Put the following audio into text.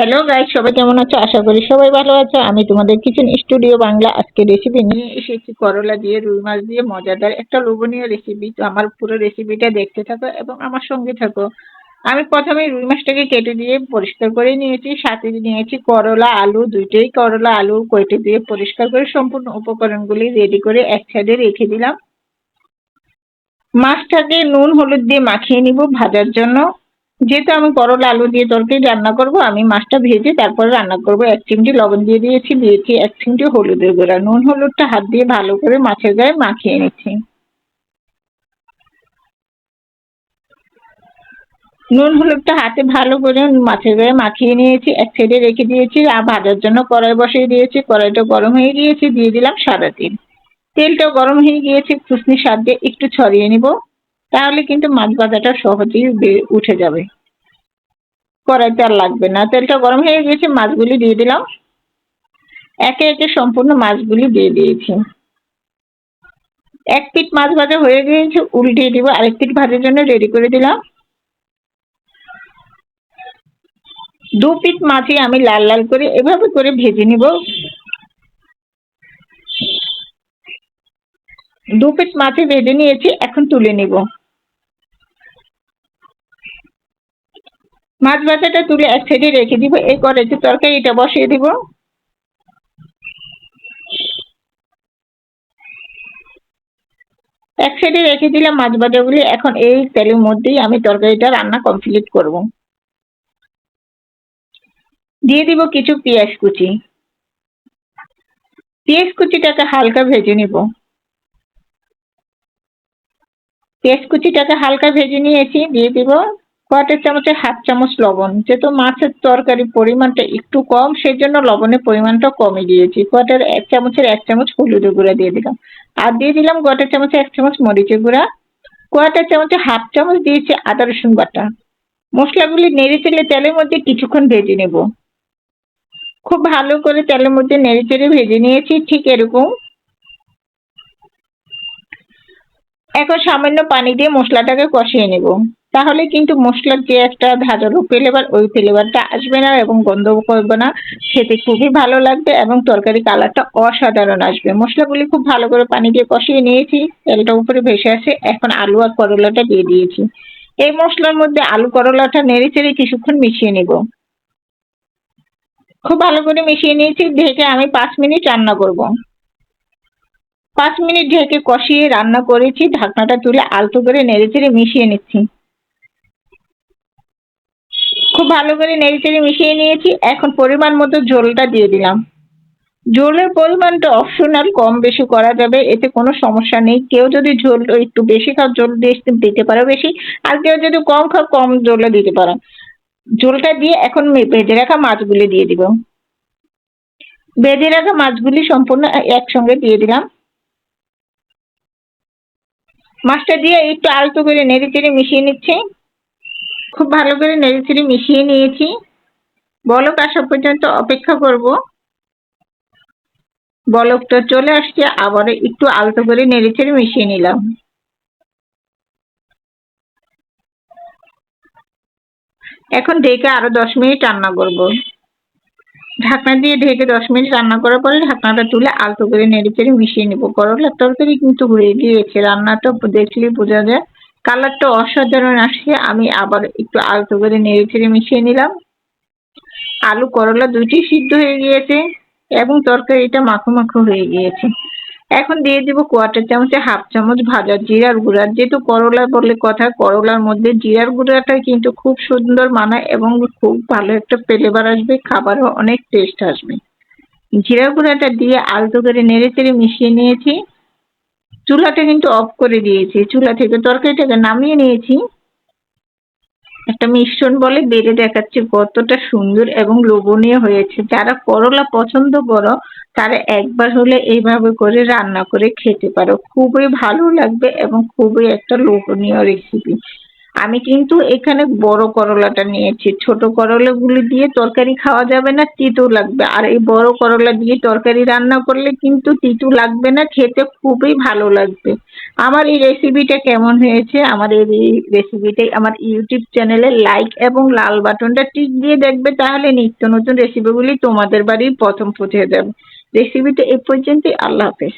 Hello guys সবাই কেমন আছো? আশা করি সবাই ভালো আছো। আমি তোমাদের কিচেন স্টুডিও বাংলা আজকে রেসিপি নিয়ে এসেছি করলা দিয়ে, রুই মাছ দিয়ে, মজাদার একটা লোভনীয় রেসিপি তো আমার পুরো রেসিপিটা দেখতে থাকো এবং আমার সঙ্গে থাকো। আমি প্রথমে রুই মাছটাকে কেটে দিয়ে পরিষ্কার করে নিয়েছি, সাথে নিয়েছি করলা, আলু, দুইটাই করলা, আলু কেটে দিয়ে পরিষ্কার করে সম্পূর্ণ উপকরণগুলি রেডি করে এক সাইডে রেখে দিলাম। মাছটাকে নুন, হলুদ দিয়ে মাখিয়ে নিব ভাজার জন্য। যেহেতু আমি করলা আলু দিয়ে তরকারি রান্না করব, আমি মাছটা ভেজে তারপরে রান্না করব। এক চিমটি লবণ দিয়ে দিয়েছি দিয়েছি এক চিমটি হলুদের গুঁড়া। নুন, হলুদটা হাত দিয়ে ভালো করে মাছের গায়ে মাখিয়ে নিচ্ছি। নুন, হলুদটা হাতে ভালো করে মাছের গায়ে মাখিয়ে নিয়েছি, এক সাইডে রেখে দিয়েছি, আর ভাজার জন্য কড়াই বসিয়ে দিয়েছি। কড়াইটা গরম হয়ে গিয়েছে, দিয়ে দিলাম সাদা তেল। তেলটা গরম হয়ে গিয়েছে খুসনি স্বাদ দিয়ে একটু ছড়িয়ে নিব। তাহলে কিন্তু মাছ ভাজাটা সহজেই উঠে যাবে। কড়াইতে আর লাগবে না। তেলটা গরম হয়ে গেছে, মাছগুলি দিয়ে দিলাম। একে একে সম্পূর্ণ মাছগুলি দিয়ে দিয়েছি। এক পিট মাছ ভাজা হয়ে গিয়েছে উল্টিয়ে দিব। আরেক পিট ভাজার জন্য রেডি করে দিলাম। দু পিট মাছই আমি লাল লাল করে এভাবে করে ভেজে নিব। দু পিঠ মাছে ভেজে নিয়েছি, এখন তুলে নিব। মাছ ভাজাটা তুলে এক সাইডে রেখে দিব এই কড়াইতে তরকারিটা বসিয়ে দিব। এক সাইডে রেখে দিলাম মাছ ভাজাগুলি এখন এই তেলের মধ্যেই আমি তরকারিটা রান্না কমপ্লিট করব। দিয়ে দিব কিছু পেঁয়াজ কুচি। পেঁয়াজ কুচিটাকে হালকা ভেজে নিব। পেঁয়াজ কুচিটাকে হালকা ভেজে নিয়েছি, দিয়ে দিব কয়েকটা চামচের হাফ চামচ লবণ। যেহেতু মাছের তরকারি পরিমাণটা একটু কম সেই জন্য লবণের পরিমাণটা কমে দিয়েছি কটার এক চামচের এক চামচ হলুদের গুঁড়া দিয়ে দিলাম। আর দিয়ে দিলাম কটা চামচের এক চামচ মরিচের গুঁড়া। কয়টা চামচে হাফ চামচ দিয়েছি আদা রসুন বাটা। মশলাগুলি নেড়ে চেড়ে তেলের মধ্যে কিছুক্ষণ ভেজে নেব। খুব ভালো করে তেলের মধ্যে নেড়ে চেড়ে ভেজে নিয়েছি, ঠিক এরকম। এখন সামান্য পানি দিয়ে মশলাটাকে কষিয়ে নেব। তাহলে কিন্তু মশলার যে একটা ধারালো ফ্লেভার ওই ফ্লেভারটা আসবে না এবং গন্ধ করবে না। খেতে খুবই ভালো লাগবে এবং তরকারি কালারটা অসাধারণ আসবে। মশলাগুলি খুব ভালো করে পানি দিয়ে কষিয়ে নিয়েছি। তেলটা উপরে ভেসে আসে। এখন আলু আর করলাটা দিয়ে দিয়েছি। এই মশলার মধ্যে আলু, করলাটা নেড়ে চেড়ে কিছুক্ষণ মিশিয়ে নেব। খুব ভালো করে মিশিয়ে নিয়েছি। ঢেকে আমি পাঁচ মিনিট রান্না করব। পাঁচ মিনিট ঢেকে কষিয়ে রান্না করেছি। ঢাকনাটা তুলে আলতো করে নেড়ে চেড়ে মিশিয়ে নিচ্ছি। খুব ভালো করে নেড়ে চেড়ে মিশিয়ে নিয়েছি। এখন পরিমাণ মতো ঝোলটা দিয়ে দিলাম। ঝোলের পরিমাণটা অপশনাল কম বেশি করা যাবে, এতে কোনো সমস্যা নেই। কেউ যদি ঝোল একটু বেশি খাও ঝোল দিয়ে দিতে পারো বেশি। আর কেউ যদি কম খাও, কম ঝোলে দিতে পারো। ঝোলটা দিয়ে এখন ভেজে রাখা মাছগুলি দিয়ে দিব। ভেজে রাখা মাছগুলি সম্পূর্ণ একসঙ্গে দিয়ে দিলাম। মাছটা দিয়ে একটু আলতো করে নেড়ে চেড়ে মিশিয়ে নিচ্ছি। খুব ভালো করে নেড়ে চেড়ে মিশিয়ে নিয়েছি। বলক আসা পর্যন্ত অপেক্ষা করব। বলকটা চলে আসছে আবার একটু আলতো করে নেড়ে চেড়ে মিশিয়ে নিলাম। এখন ঢেকে আরও দশ মিনিট রান্না করব। ঢাকনা দিয়ে ঢেকে দশ মিনিট রান্না করার পরে ঢাকনাটা তুলে আলতো করে নেড়ে চেড়ে মিশিয়ে নেব। করলার তরকারি কিন্তু হয়ে গিয়েছে। রান্নাটা দেখলে বোঝা যায়। কালারটা অসাধারণ আসছে। আমি আবার একটু আলতো করে নেড়ে চেড়ে মিশিয়ে নিলাম। আলু করলা দুইটি সিদ্ধ হয়ে গিয়েছে এবং তরকারিটা মাখো মাখো হয়ে গিয়েছে। এখন দিয়ে দিব কোয়াটার চামচে হাফ চামচ ভাজা জিরার গুঁড়া। যেহেতু করলা বলে কথা, করলার মধ্যে জিরার গুঁড়াটা কিন্তু খুব সুন্দর মানায় এবং খুব ভালো একটা ফ্লেভার আসবে, খাবারও অনেক টেস্ট আসবে। জিরা গুঁড়াটা দিয়ে আলতো করে নেড়ে চেড়ে মিশিয়ে নিয়েছি। চুলাটা কিন্তু অফ করে দিয়েছি। চুলা থেকে তরকারিটাকে নামিয়ে নিয়েছি। একটা মিশ্রণ বলে বেড়ে দেখাচ্ছে কতটা সুন্দর এবং লোভনীয় হয়েছে। যারা করলা পছন্দ করো, তারা একবার হলে এইভাবে করে রান্না করে খেতে পারো। খুবই ভালো লাগবে এবং খুবই একটা লোভনীয় রেসিপি আমি কিন্তু এখানে বড় করলাটা নিয়েছি। ছোট করলাগুলি দিয়ে তরকারি খাওয়া যাবে না, তিতো লাগবে। আর এই বড় করলা দিয়ে তরকারি রান্না করলে কিন্তু তিতো লাগবে না, খেতে খুবই ভালো লাগবে। আমার এই রেসিপিটা কেমন হয়েছে? আমার এই রেসিপিটাই আমার ইউটিউব চ্যানেলে লাইক এবং লাল বাটনটা টিক দিয়ে দেখবে, তাহলে নিত্য নতুন রেসিপিগুলি তোমাদের বাড়ির প্রথম পৌঁছে যাবে। রেসিপিটা এ পর্যন্তই। আল্লাহ হাফেজ।